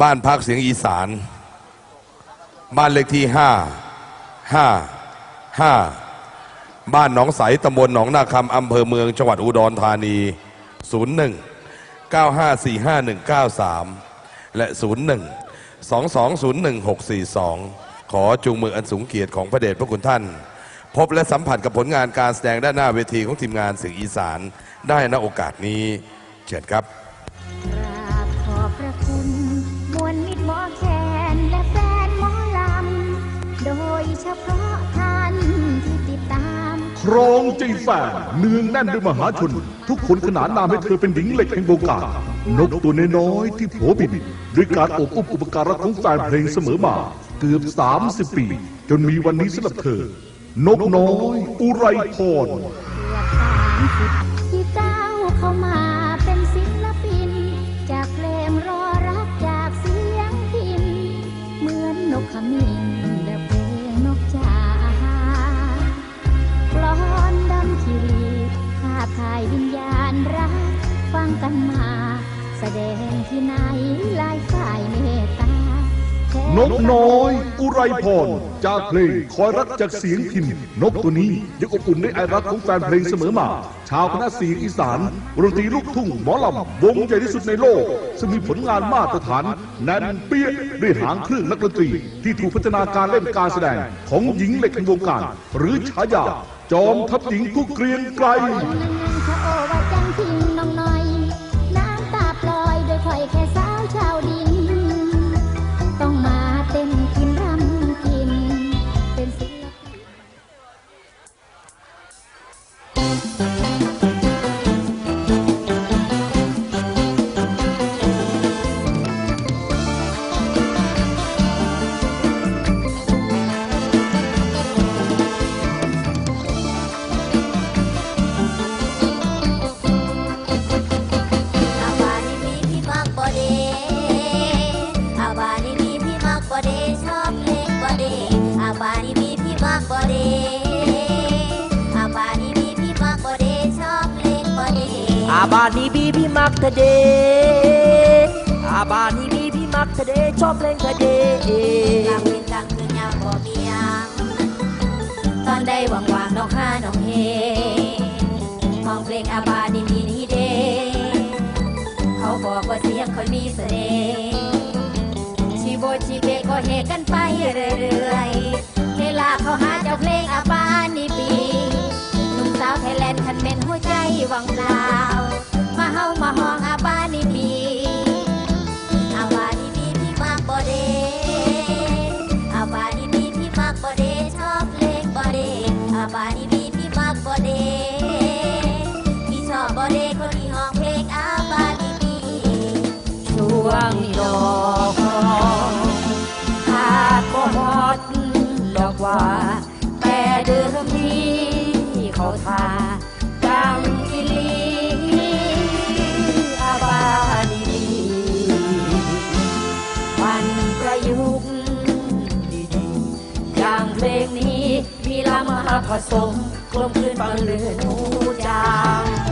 บ้านพักเสียงอีสาน บ้านเลขที่ห้าห้าห้าบ้านหนองใสตำบลหนองนาคำอำเภอเมืองจังหวัดอุดรธานี 01 9545193 และ 01 2201 642 ขอจูงมืออันสูงเกียรติของพระเดชพระคุณท่าน พบและสัมผัสกับผลงานการแสดงด้านหน้าเวทีของทีมงานเสียงอีสานได้ณโอกาสนี้ เชิญครับ ครองใจแฟนเนืองแน่นด้วยมหาชน ทุกคนขนานนามให้เธอเป็นหญิงเหล็กแห่งวงการนกตัวน้อยๆที่โผบินด้วยการอบอุ้มอุปการะของแฟนเพลงเสมอมา เกือบ 30 ปี จนมีวันนี้สำหรับเธอ นกน้อย อุไรพร ที่ไหนลายฝ่ายเมตตานกน้อย อุไรพร จากเพลงคอยรักจากเสียงพินนกตัวนี้ยังอบอุ่นในไอรักของแฟนเพลงเสมอมา ชาวคณะเสียงอีสานดนตรีลูกทุ่งหมอลำวงใหญ่ที่สุดในโลก ซึ่งมีผลงานมาตรฐานแน่นเปี้ยด้วยหางเครื่องนักดนตรี ที่ถูกพัฒนาการเล่นการแสดงของหญิงเหล็กแห่งวงการ หรือฉายาจอมทัพหญิงผู้เกรียงไกร อา บานนี้บีพี่มักเธอเดอาบานนี้บีพี่มักเธอเดชอบเพลงเธอเดกลางเป็นกลางคืนยามบ่มียังตอนใดว่างๆน้องหาน้องเฮห้องเพลงอาบานี่มีนี่เดเขาบอกว่าเสียงคนมีเสน่ห์ชีโบชีเบก็เฮกันไปเรื่อยๆเวลาเขาหาเจ้าเพลงอาบานี่ปีหนุ่มสาวไทยแลนด์คันเป็นหัวใจวังเปล่ามา มากบ่เดพี่ชอบบ่เดคนที่ห้องเพลงอาบานี่ปีช่วงดอกขาดก็ฮอดดอกว่า แต่เดิมทีเขาทาจังกิลีอาบานีดีมันประยุกต์ดีๆอย่างเพลงนี้มีลามาผสม กลมกลืนฟังเลือหูจาง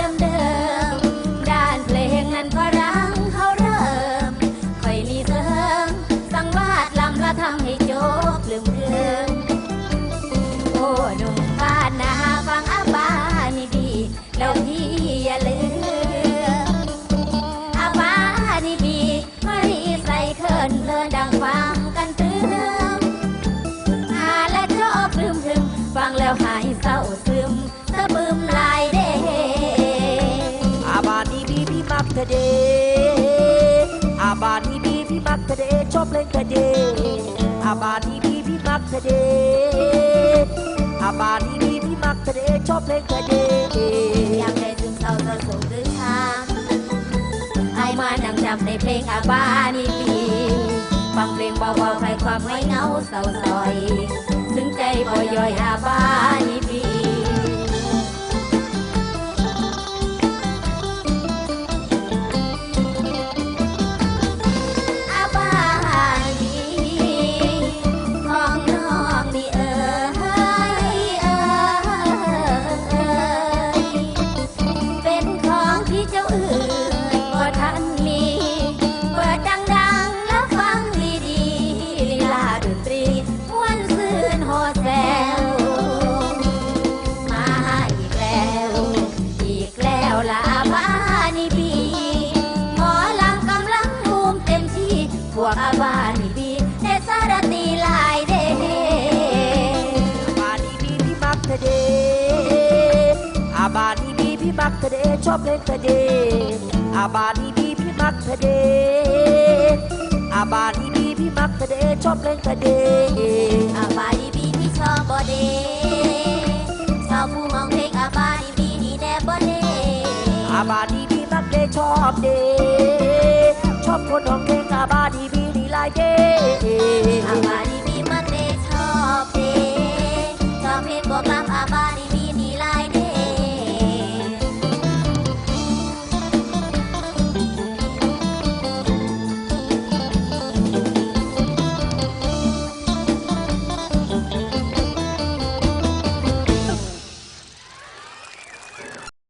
ก อเดชอบเพลงเธอเดอาบานนี้บีพี่มักเธอเดอาบานนี้บีพี่มักเธอเดชอบเพลงเธอเดอยากได้ซึมเศร้าจะสูงหรือช้างไอ้มานั่งจำในเพลงอาบานีปีฟังเพลงเบาๆใครความไว้เงาเศร้าซอยซึ่งใจบ่ย่อยอาบานีปี เธอเดชอบเล่นเธเดอาบานีบีพี่มักเธเดอาบานีบีพี่มักเธเดชอบเล่นเธเดอาบานีบีพี่ชอบบอเดชาวผู้มองเพลงอาบานีบีนี่แน่บอเดอาบานีบีมักเดชอบเดชอบคนของเพลงอาบานีบีนี่ลายเด